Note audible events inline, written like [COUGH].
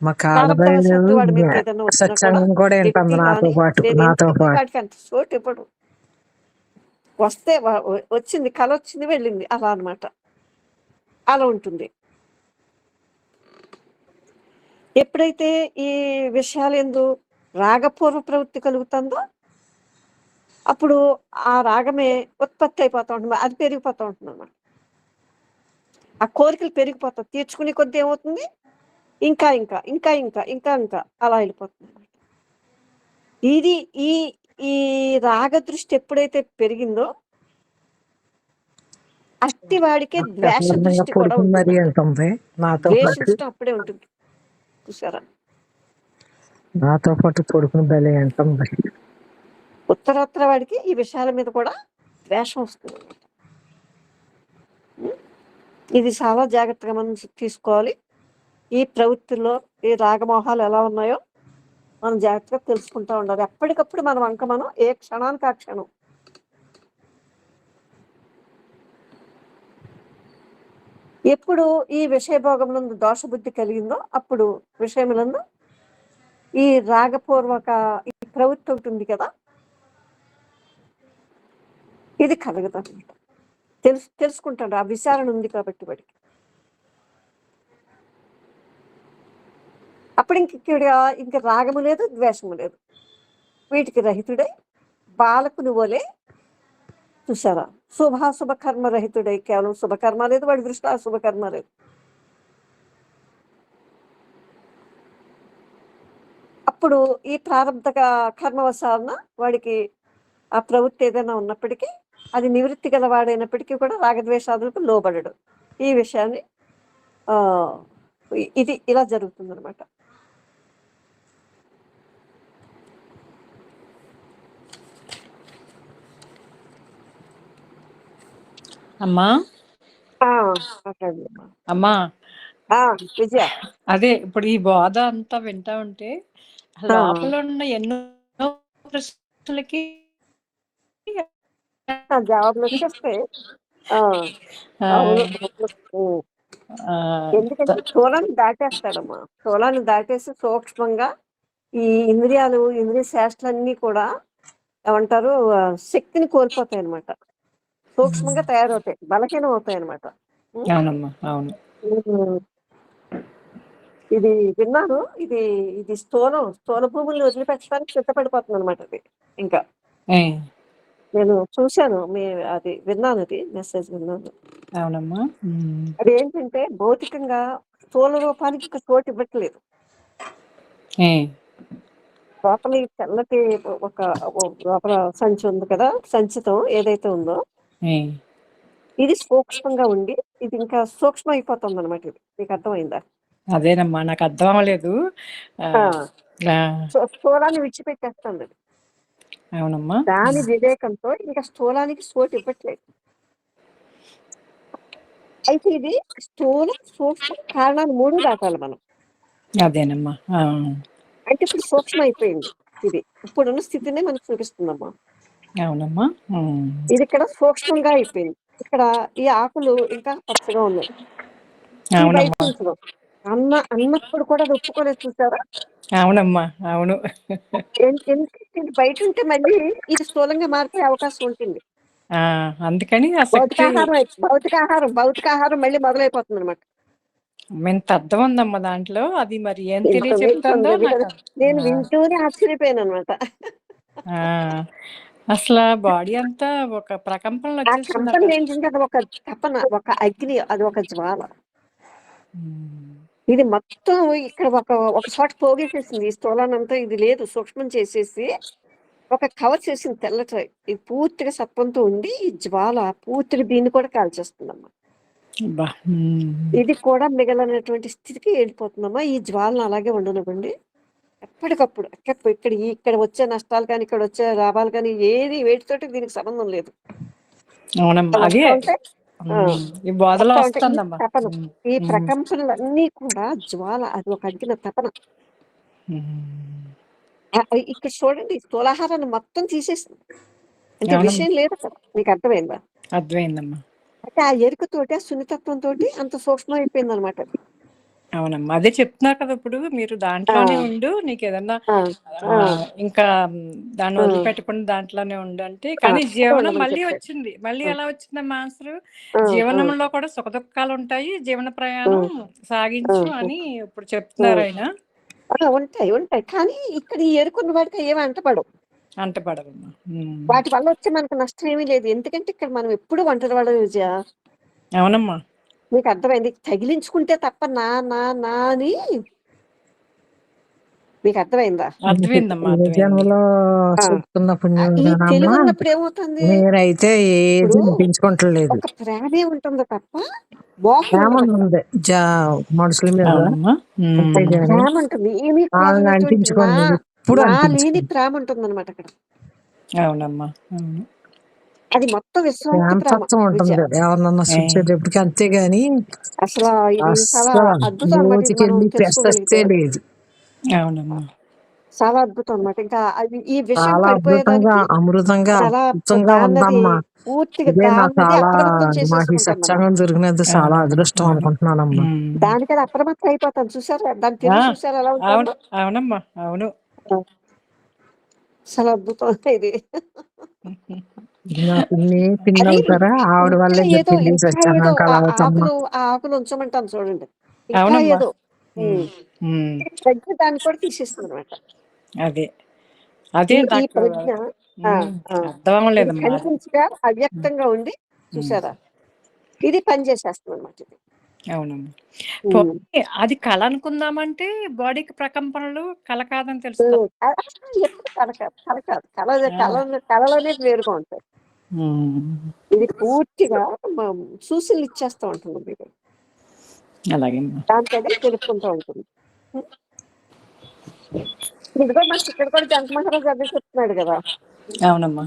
మా సత్సంగం కూడా వింటుంది నాతో పాటు నాతో పాటు. చోటు ఇవ్వడు. వస్తే వచ్చింది కళ వచ్చింది వెళ్ళింది. అలా అన్నమాట. అలా ఉంటుంది. ఎప్పుడైతే ఈ విషయాలు ఎందు రాగపూర్వ ప్రవృత్తి కలుగుతుందో అప్పుడు ఆ రాగమే ఉత్పత్తి అయిపోతూ ఉంటుంది. అది పెరిగిపోతూ ఉంటుంది అన్నమాట ఆ కోరికలు పెరిగిపోతాయి. తీర్చుకునే కొద్దీ ఏమవుతుంది? ఇంకా ఇంకా ఇంకా ఇంకా ఇంకా ఇంకా అలా వెళ్ళిపోతుంది ఇది ఈ ఈ రాగ దృష్టి ఎప్పుడైతే పెరిగిందో అట్టి వాడికే ద్వేష దృష్టి కూడా ఉంటుంది. ద్వేష దృష్టి అప్పుడే ఉంటుంది. చూసారా? నాతో పాటు పడుకుని బలి అంటుంది ఉత్తరోత్తర వాడికి ఈ విషయాల మీద కూడా ద్వేషం వస్తుంది? ఇది చాలా జాగ్రత్తగా మనం తీసుకోవాలి. ఈ ప్రవృత్తిలో ఈ రాగమోహాలు ఎలా ఉన్నాయో మనం జాగ్రత్తగా తెలుసుకుంటా ఉండాలి. ఎప్పటికప్పుడు మనం అంక మనం ఏ క్షణానికి ఆ క్షణం. ఎప్పుడు ఈ విషయభోగములందు దోషబుద్ధి కలిగిందో అప్పుడు విషయములందు ఈ రాగపూర్వక ఈ ప్రవృత్తి ఒకటి ఉంది కదా ఇది కలగదు అనమాట తెలుసు తెలుసుకుంటాడు. ఆ విచారణ ఉంది కాబట్టి వాడికి. అప్పుడు ఇంక ఇక్కడ ఇంక రాగము లేదు ద్వేషము లేదు. వీటికి రహితుడై బాలకుని వలే చూసారా శుభాశుభ కర్మ రహితుడై కేవలం శుభకర్మ లేదు వాడి దృష్టిలో అశుభకర్మ లేదు. అప్పుడు ఈ ప్రారంభ కర్మవశాలన వాడికి ఆ ప్రవృత్తి ఏదైనా ఉన్నప్పటికీ అది నివృత్తి గలవాడైనప్పటికీ కూడా రాగద్వేషాదులకు లోబడడు. ఈ విషయాన్ని ఇది ఇలా జరుగుతుంది అమ్మా? అమ్మా. విజయ. అదే ఇప్పుడు ఈ బోధ అంతా వింటా ఉంటే. లోపల ఉన్న ఎన్నో ప్రశ్నలకి జవాబులు. ఆ, ఎందుకంటే స్థూలాన్ని దాటేస్తాడమ్మా. స్థూలాన్ని దాటేసి సూక్ష్మంగా ఈ ఇంద్రియాలు ఇంద్రియ శాస్త్రాలన్నీ కూడా ఏమంటారు శక్తిని కోల్పోతాయి అనమాట సూక్ష్మంగా తయారవుతాయి. బలహీనం అవుతాయి అనమాట ఇది విన్నాను. ఇది ఇది స్థూలం స్థూల భూముల్ని వదిలిపెట్టడానికి సిద్ధపడిపోతుంది అనమాట అది. ఇంకా. నేను చూశాను. మీ అది విన్నాను అది మెసేజ్ విన్నాను. అవునమ్మా. అది ఏంటంటే భౌతికంగా స్థూల రూపానికి ఇక చోటు ఇవ్వట్లేదు. లోపల తెల్లటి ఒక ఒక లోపల సంచి ఉంది కదా సంచితం ఏదైతే ఉందో ఇది సూక్ష్మంగా ఉండి ఇది ఇంకా సూక్ష్మం అయిపోతుంది అనమాట ఇది. మీకు అర్థమైందా? అదేనమ్మా నాకు అర్థం అవ్వలేదు స్థూలాన్ని విడిచిపెట్టేస్తుంది అది. అవునమ్మా. దాని వివేకంతో ఇంకా స్థూలానికి చోటు ఇవ్వట్లేదు. అయితే ఇది స్థూల సూక్ష్మ కారణాలు మూడు దాటాలి మనం. అదేనమ్మా అంటే ఇప్పుడు సూక్ష్మం అయిపోయింది ఇది. ఇప్పుడున్న స్థితిని మనకు చూపిస్తుందమ్మా. అవునమ్మా. ఇది ఇక్కడ సూక్ష్మంగా అయిపోయింది. ఇక్కడ ఈ ఆకులు ఇంకా పచ్చగా ఉన్నాయి. అన్న అన్నప్పుడు కూడా అది ఒప్పుకోలేదు చూసారా అవునమ్మా. అవును. ఎందుకంటే బయట ఉంటే మళ్ళీ ఇది స్థూలంగా మారిపోయే అవకాశం ఉంటుంది. అందుకని భౌతికాహారం భౌతికాహారం భౌతికాహారం మళ్ళీ మొదలైపోతుంది అనమాట ఎంత అర్థం ఉందమ్మా దాంట్లో. అది మరి ఏం ఎంత తెలియ చెప్తుందో ఉంది నాకు కదా. నేను. వింటూనే ఆశ్చర్యపోయాను అనమాట ఆ, అసలు బాడీ అంతా ఒక ప్రకంపనలు ఆ కంపని. ఏంటంటే అది ఒక తపన ఒక అగ్ని అది ఒక జ్వాల. ఇది మొత్తం ఇక్కడ ఒక ఒక చోట పోగేసేసింది. ఈ స్థూలానంతా ఇది లేదు సూక్ష్మం చేసేసి ఒక కవర్ చేసింది తెల్లట ఇది పూర్తిగా సత్వంతో ఉండి ఈ జ్వాల పూర్తిగా దీన్ని కూడా కాల్చేస్తుందమ్మా అబ్బా, ఉమ్, ఇది కూడా మిగలనటువంటి స్థితికి వెళ్ళిపోతుందమ్మా. ఈ జ్వాలను అలాగే ఉండనివ్వండి. ఎప్పటికప్పుడు ఎక్కడ ఇక్కడ ఇక్కడ వచ్చే నష్టాలు కానీ ఇక్కడ వచ్చే లాభాలు కానీ ఏది వేటితోటి దీనికి సంబంధం లేదు. తపన ఈ ప్రకంపనలన్నీ కూడా జ్వాల అది ఒక అగ్గిన తపన. ఇక్కడ చూడండి స్థూలాహారాన్ని మొత్తం తీసేసింది. అంటే. విషయం లేదు మీకు అర్థమైందా? అర్థమైందమ్మా. అంటే ఆ ఎరుకతోటి ఆ సున్నితత్వం తోటి అంత సూక్ష్మం అయిపోయింది అనమాట అవునమ్మా అదే చెప్తున్నారు కదా ఇప్పుడు. మీరు దాంట్లోనే. ఉండు. నీకు ఏదన్నా. ఇంకా దాన్ని. వదిలిపెట్టకుండా దాంట్లోనే ఉండు అంటే. కానీ జీవనం మళ్ళీ. వచ్చింది. మళ్ళీ. ఎలా వచ్చిందమ్మా ఆన్సర్ జీవనంలో కూడా సుఖ దుఃఖాలు ఉంటాయి జీవన ప్రయాణం సాగించు. అని ఇప్పుడు చెప్తున్నారు ఆయన. ఉంటాయి. ఉంటాయి. కానీ ఇక్కడ ఈ ఎరుకున్న వాడికి ఏమి అంటపడవు. అంటపడవమ్మా ఉమ్. వాటి వల్ల వచ్చే మనకు నష్టం ఏమీ లేదు. ఎందుకంటే ఇక్కడ మనం ఎప్పుడు ఒంటరి వాళ్ళ విజయ అవునమ్మా. మీకు అర్థమైంది తగిలించుకుంటే తప్ప నా నా నా అని? మీకు అర్థమైందా. జన్మలో ఏమవుతుంది మీరైతే ఏది ఇప్పుడు ప్రేమే ఉంటుందో తప్ప? మనుషుల మీద ఉంటుంది ఏమీ నా లేని ప్రేమ ఉంటుంది అనమాట అక్కడ. అవునమ్మా. అవును. అది మొత్తం శాంతత్వం ఉంటుంది. విజయ. ఎవరినన్నా చూసేటప్పటికి అంతేగాని అసలు తెలుసుకోగలిగితే. లేదు. అవునమ్మా. చాలా అద్భుతం అనమాట ఇంకా అది ఈ విషయం అద్భుతంగా అమృతంగా అద్భుతంగా ఉందమ్మా. చాలా దొరికినందుకు చాలా. అదృష్టం. అనుకుంటున్నానమ్మా. ఉమ్. దానికి అది అప్రమత్తం అయిపోతాం. చూసారా? దాని చూసారా? ఎలా అవును. ఉంటుందో అవునమ్మా. అవును. చాలా అద్భుతం ఇది. [LAUGHS] నా పిన్ని పిన్ని అది అవుతారా? ఆవిడ ఇంకా వల్లే ఏదో చెప్పింది ఇంకా ఏదో సత్సంగం ఆ ఆకులు ఆ ఆకులు ఉంచమంటాను చూడండి. ఇంకా అవునమ్మా. ఏదో ఉమ్. ఉమ్. ఉమ్. ప్రజ్ఞ దాన్ని కూడా తీసేస్తుంది అనమాట అదే. అదే ఈ ఈ నాకు ప్రజ్ఞ ఆ, ఉమ్, ఆ. అర్థం ఇది అవ్వలేదమ్మా అది కనిపించగా అవ్యక్తంగా ఉండి చూసారా? ఇది పని చేసేస్తుంది అనమాట ఇది. అవునమ్మా అది కళ అనుకుందామంటే బాడీకి ప్రకంపనలు కళ కాదని ఎప్పుడు కల కాదు. కల కల కలలోనే వేరుగా ఉంటాయి. ఇది పూర్తిగా సూచనలు ఇచ్చేస్తూ ఉంటుంది మీకు. అలాగే. దగ్గర తెలుపుకుంటూ ఉంటుంది. ఇదిగో మనకి ఇక్కడ కూడా జంట మహారాజ్ అదే చెప్తున్నాడు కదా. అవునమ్మా.